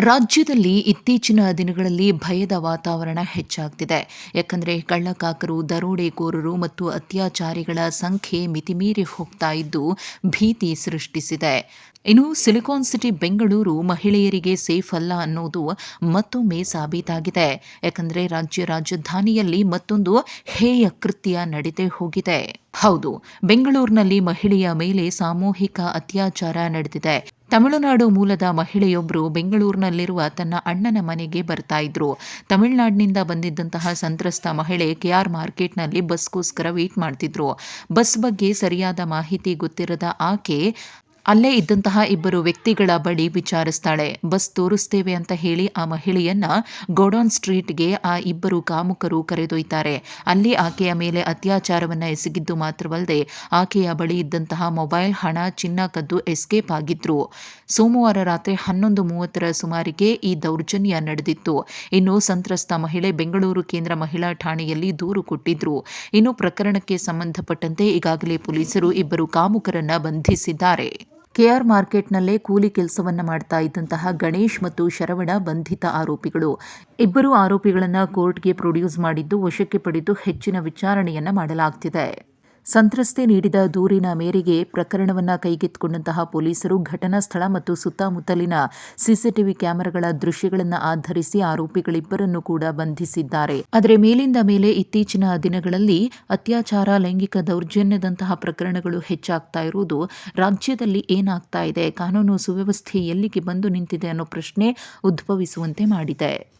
ರಾಜ್ಯದಲ್ಲಿ ಇತ್ತೀಚಿನ ದಿನಗಳಲ್ಲಿ ಭಯದ ವಾತಾವರಣ ಹೆಚ್ಚಾಗ್ತಿದೆ. ಯಾಕಂದರೆ ಕಳ್ಳಕಾಕರು, ದರೋಡೆಕೋರರು ಮತ್ತು ಅತ್ಯಾಚಾರಿಗಳ ಸಂಖ್ಯೆ ಮಿತಿಮೀರಿ ಹೋಗ್ತಾ ಇದ್ದು ಭೀತಿ ಸೃಷ್ಟಿಸಿದೆ. ಇನ್ನು ಸಿಲಿಕಾನ್ ಸಿಟಿ ಬೆಂಗಳೂರು ಮಹಿಳೆಯರಿಗೆ ಸೇಫ್ ಅಲ್ಲ ಅನ್ನೋದು ಮತ್ತೊಮ್ಮೆ ಸಾಬೀತಾಗಿದೆ. ಯಾಕಂದರೆ ರಾಜ್ಯ ರಾಜಧಾನಿಯಲ್ಲಿ ಮತ್ತೊಂದು ಹೇಯ ಕೃತ್ಯ ನಡೆದೇ ಹೋಗಿದೆ. ಹೌದು, ಬೆಂಗಳೂರಿನಲ್ಲಿ ಮಹಿಳೆಯ ಮೇಲೆ ಸಾಮೂಹಿಕ ಅತ್ಯಾಚಾರ ನಡೆದಿದೆ. ತಮಿಳುನಾಡು ಮೂಲದ ಮಹಿಳೆಯೊಬ್ಬರು ಬೆಂಗಳೂರಿನಲ್ಲಿರುವ ತನ್ನ ಅಣ್ಣನ ಮನೆಗೆ ಬರ್ತಾ ಇದ್ರು. ತಮಿಳುನಾಡಿನಿಂದ ಬಂದಿದ್ದಂತಹ ಸಂತ್ರಸ್ತ ಮಹಿಳೆ ಕೆಆರ್ ಮಾರ್ಕೆಟ್ನಲ್ಲಿ ಬಸ್ಗೋಸ್ಕರ ವೇಟ್ ಮಾಡ್ತಿದ್ರು. ಬಸ್ ಬಗ್ಗೆ ಸರಿಯಾದ ಮಾಹಿತಿ ಗೊತ್ತಿರದ ಆಕೆ ಅಲ್ಲೇ ಇದ್ದಂತಹ ಇಬ್ಬರು ವ್ಯಕ್ತಿಗಳ ಬಳಿ ವಿಚಾರಿಸ್ತಾಳೆ. ಬಸ್ ತೋರಿಸ್ತೇವೆ ಅಂತ ಹೇಳಿ ಆ ಮಹಿಳೆಯನ್ನ ಗೋಡೌನ್ ಸ್ಟ್ರೀಟ್ಗೆ ಆ ಇಬ್ಬರು ಕಾಮುಕರು ಕರೆದೊಯ್ತಾರೆ. ಅಲ್ಲಿ ಆಕೆಯ ಮೇಲೆ ಅತ್ಯಾಚಾರವನ್ನ ಎಸಗಿದ್ದು ಮಾತ್ರವಲ್ಲದೆ ಆಕೆಯ ಬಳಿ ಇದ್ದಂತಹ ಮೊಬೈಲ್, ಹಣ, ಚಿನ್ನ, ಕದ್ದು ಎಸ್ಕೇಪ್ ಆಗಿದ್ರು. ಸೋಮವಾರ ರಾತ್ರಿ ಹನ್ನೊಂದು ಮೂವತ್ತರ ಸುಮಾರಿಗೆ ಈ ದೌರ್ಜನ್ಯ ನಡೆದಿತ್ತು. ಇನ್ನು ಸಂತ್ರಸ್ತ ಮಹಿಳೆ ಬೆಂಗಳೂರು ಕೇಂದ್ರ ಮಹಿಳಾ ಠಾಣೆಯಲ್ಲಿ ದೂರು ಕೊಟ್ಟಿದ್ರು. ಇನ್ನು ಪ್ರಕರಣಕ್ಕೆ ಸಂಬಂಧಪಟ್ಟಂತೆ ಈಗಾಗಲೇ ಪೊಲೀಸರು ಇಬ್ಬರು ಕಾಮುಕರನ್ನ ಬಂಧಿಸಿದ್ದಾರೆ. ಕೆಆರ್ ಮಾರ್ಕೆಟ್ನಲ್ಲೇ ಕೂಲಿ ಕೆಲಸವನ್ನ ಮಾಡ್ತಾ ಇದ್ದಂತಹ ಗಣೇಶ್ ಮತ್ತು ಶರವಣ ಬಂಧಿತ ಆರೋಪಿಗಳು. ಇಬ್ಬರು ಆರೋಪಿಗಳನ್ನು ಕೋರ್ಟ್ಗೆ ಪ್ರೊಡ್ಯೂಸ್ ಮಾಡಿದ್ದು, ವಶಕ್ಕೆ ಪಡೆದು ಹೆಚ್ಚಿನ ವಿಚಾರಣೆಯನ್ನು ಮಾಡಲಾಗ್ತಿದೆ. ಸಂತ್ರಸ್ತೆ ನೀಡಿದ ದೂರಿನ ಮೇರೆಗೆ ಪ್ರಕರಣವನ್ನು ಕೈಗೆತ್ತಿಕೊಂಡಂತಹ ಪೊಲೀಸರು ಘಟನಾ ಸ್ಥಳ ಮತ್ತು ಸುತ್ತಮುತ್ತಲಿನ ಸಿಸಿಟಿವಿ ಕ್ಯಾಮೆರಾಗಳ ದೃಶ್ಯಗಳನ್ನು ಆಧರಿಸಿ ಆರೋಪಿಗಳಿಬ್ಬರನ್ನು ಕೂಡ ಬಂಧಿಸಿದ್ದಾರೆ. ಆದರೆ ಮೇಲಿಂದ ಮೇಲೆ ಇತ್ತೀಚಿನ ದಿನಗಳಲ್ಲಿ ಅತ್ಯಾಚಾರ, ಲೈಂಗಿಕ ದೌರ್ಜನ್ಯದಂತಹ ಪ್ರಕರಣಗಳು ಹೆಚ್ಚಾಗ್ತಾ ಇರುವುದು ರಾಜ್ಯದಲ್ಲಿ ಏನಾಗ್ತಾ ಇದೆ, ಕಾನೂನು ಸುವ್ಯವಸ್ಥೆ ಎಲ್ಲಿಗೆ ಬಂದು ನಿಂತಿದೆ ಅನ್ನೋ ಪ್ರಶ್ನೆ ಉದ್ಭವಿಸುವಂತೆ ಮಾಡಿದೆ.